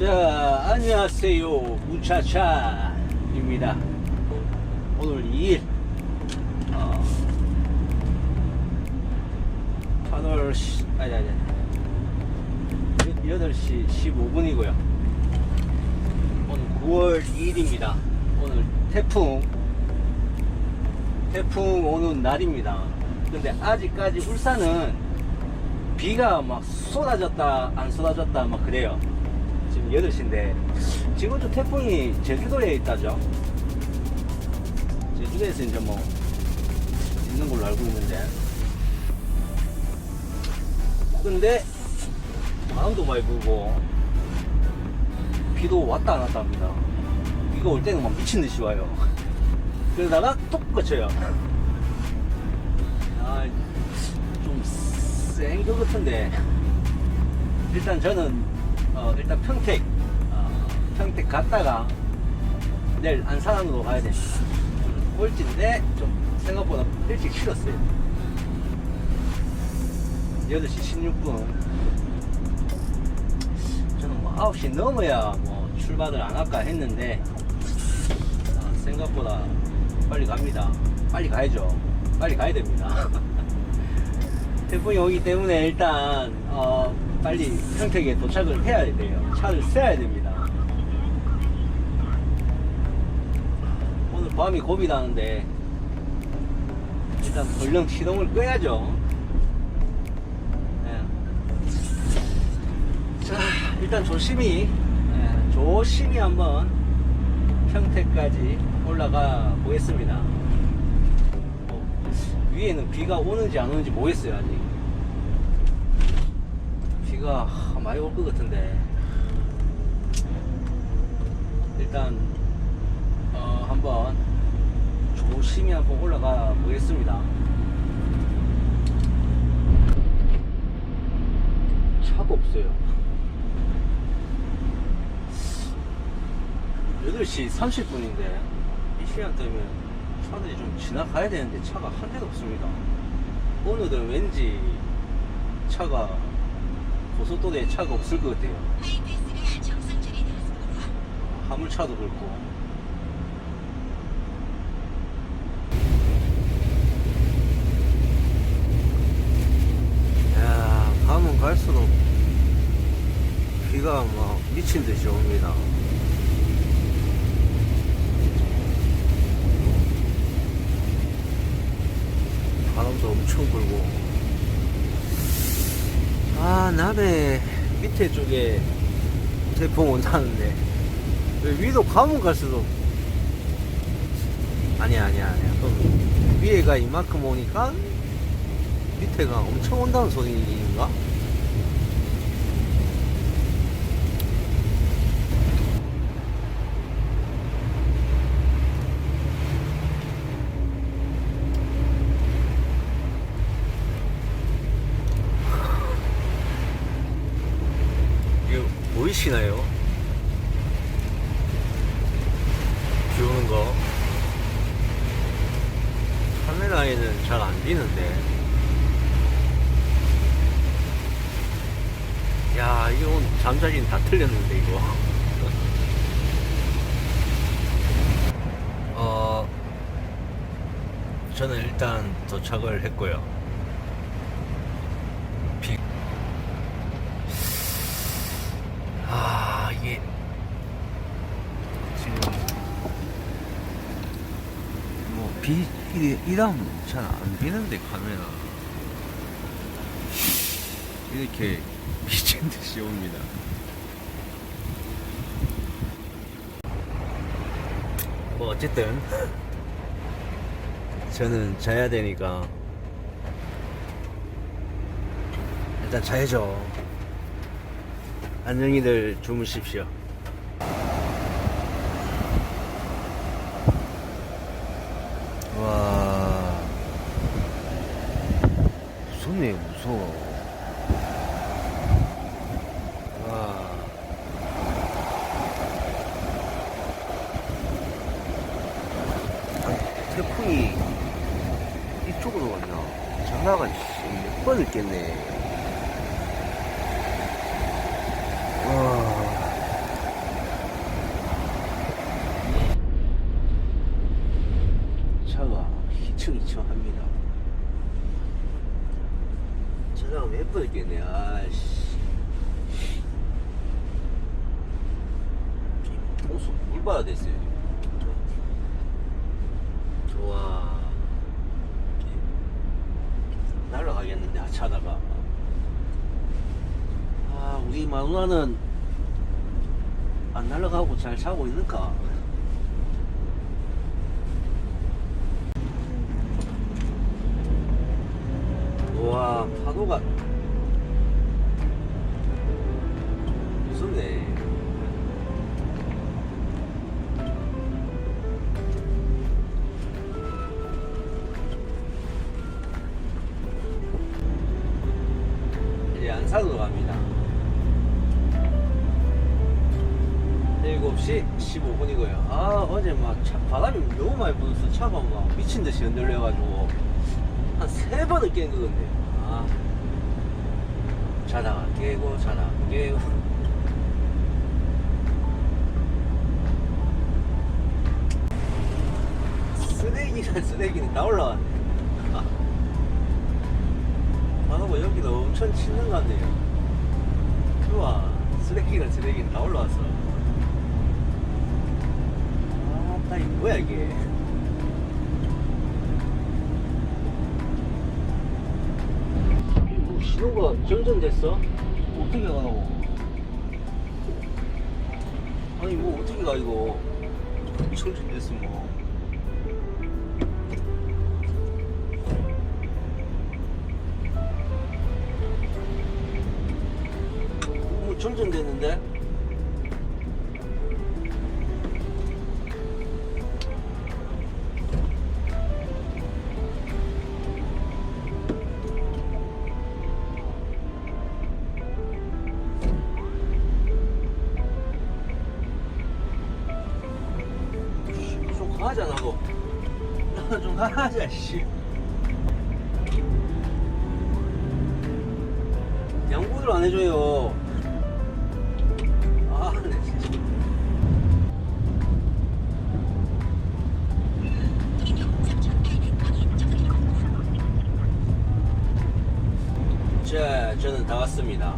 자, 안녕하세요. 우차차입니다. 오늘 2일, 어, 8월, 시, 아니, 아니, 아니. 8시 15분이고요. 오늘 9월 2일입니다. 오늘 태풍, 태풍 오는 날입니다. 근데 아직까지 울산은 비가 막 쏟아졌다, 안 쏟아졌다, 막 그래요. 지금 8시인데, 지금 또 태풍이 제주도에 있다죠. 제주도에서 이제 뭐, 있는 걸로 알고 있는데. 근데, 바람도 많이 불고, 비도 왔다 안 왔다 합니다. 비가 올 때는 막 미친 듯이 와요. 그러다가 뚝 그쳐요. 아, 좀센 것 같은데. 일단 저는, 어, 일단 평택, 어, 평택 갔다가 내일 안산으로 가야 됩니다. 꼴찌인데 좀 생각보다 일찍 쉬었어요. 8시 16분. 저는 뭐 9시 넘어야 뭐 출발을 안 할까 했는데, 아, 생각보다 빨리 갑니다. 빨리 가야죠. 빨리 가야 됩니다. 태풍이 오기 때문에 일단 어, 빨리 평택에 도착을 해야 돼요. 차를 세야 됩니다. 오늘 밤이 고비 나는데 일단 얼른 시동을 끄야죠. 예. 자, 일단 조심히 예, 조심히 한번 평택까지 올라가 보겠습니다. 뭐, 위에는 비가 오는지 안 오는지 모르겠어요 아직. 비가 하, 많이 올 것 같은데 일단 어, 한번 조심히 한번 올라가 보겠습니다. 차가 없어요. 8시 30분인데 이 시간대면 차들이 좀 지나가야 되는데 차가 한 대도 없습니다. 오늘은 왠지 차가 고속도로에 차가 없을 것 같아요. 화물차도 그렇고. 야, 가면 갈수록 비가 막 미친 듯이 옵니다. 바람도 엄청 불고. 아, 남해 밑에 쪽에 태풍 온다는데. 왜 위로 가면 갈수록. 아니야, 아니야, 아니야. 그럼 위에가 이만큼 오니까 밑에가 엄청 온다는 소리인가? 이거 보이시나요? 비 오는 거. 카메라에는 잘 안 비는데. 야 이거 잠자리는 다 틀렸는데 이거. 어 저는 일단 도착을 했고요 비 아, 이게 지금 뭐 비, 이람 잘안 비는데 카메라 이렇게 미친 듯이 옵니다. 뭐 어쨌든 저는 자야 되니까 일단 자야죠. 안녕히들 주무십시오. 태풍이 이쪽으로 왔냐 장난가 몇번 있겠네. 와. 차가 희청희청합니다. 차가 몇번 있겠네 아씨. 이 통수 물봐야 됐어요 지금. 와. 날라가겠는데 하차하다가. 아 우리 마누라는 안 날라가고 잘 자고 있는가? 와 파도가 15분이고요 아 어제 막 차, 바람이 너무 많이 불어서 차가 막 미친 듯이 흔들려가지고 한 세 번을 깬 거같네요 아, 자다가 깨고 자다가 깨고. 쓰레기란 쓰레기는 다 올라왔네. 아, 뭐 여기도 엄청 치는 것 같네요. 좋아. 쓰레기란 쓰레기는 다 올라왔어 이 뭐야 이게 뭐 신호가 정전됐어? 어떻게 가라고? 아니 뭐 어떻게 가 이거 정전됐어 뭐뭐 정전됐는데? 좀 가자 나도 나도 좀 가자 씨. 양보를 안 해줘요. 아네 진짜. 자 저는 다 왔습니다.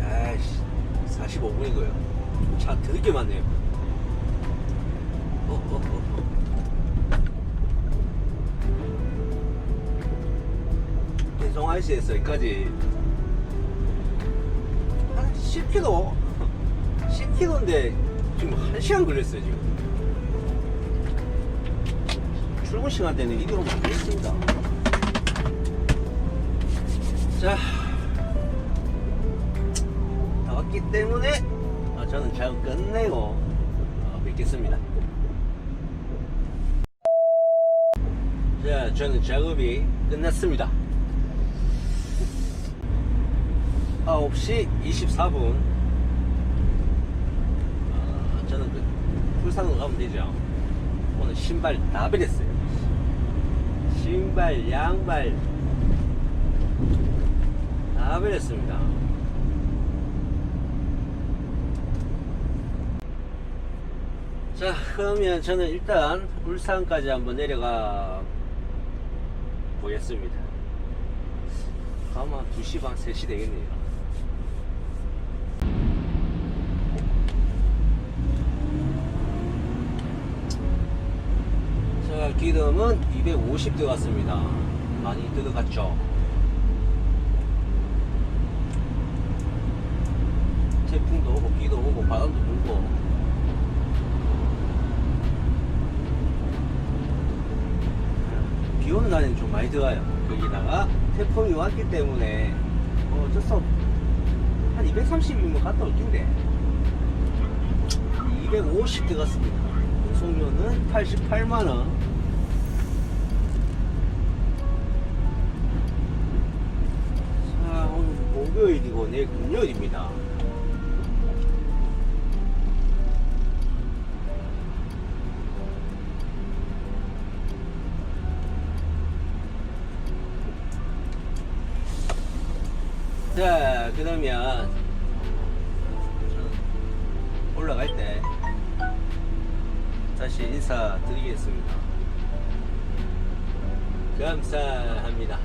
아이씨 45분이고요. 차 드럽게 많네요 어, 어, 어, 어. 여기까지? 한 10km? 10km인데 지금 1시간 걸렸어요 지금. 출근 시간 때는 이대로 안 되겠습니다. 자. 나왔기 때문에 어, 저는 작업 끝내고 어, 뵙겠습니다 자, 저는 작업이 끝났습니다. 9시 24분. 아, 저는 그 풀산으로 가면 되죠. 오늘 신발 다 버렸어요. 신발, 양발 다 버렸습니다. 자, 그러면 저는 일단 울산까지 한번 내려가 보겠습니다. 아마 2시 반, 3시 되겠네요. 자, 기름은 250 들어갔습니다. 많이 들어갔죠. 태풍도 오고, 비도 오고, 바람도 불고. 비 오는 날에는 좀 많이 들어가요. 여기다가 태풍이 왔기 때문에 어, 어쩔 수 없. 한 230이면 갔다 올 텐데 250 들어갔습니다. 송료는 88만 원. 자 오늘 목요일이고 내일 금요일입니다. 자, 그러면 올라갈 때 다시 인사드리겠습니다. 감사합니다.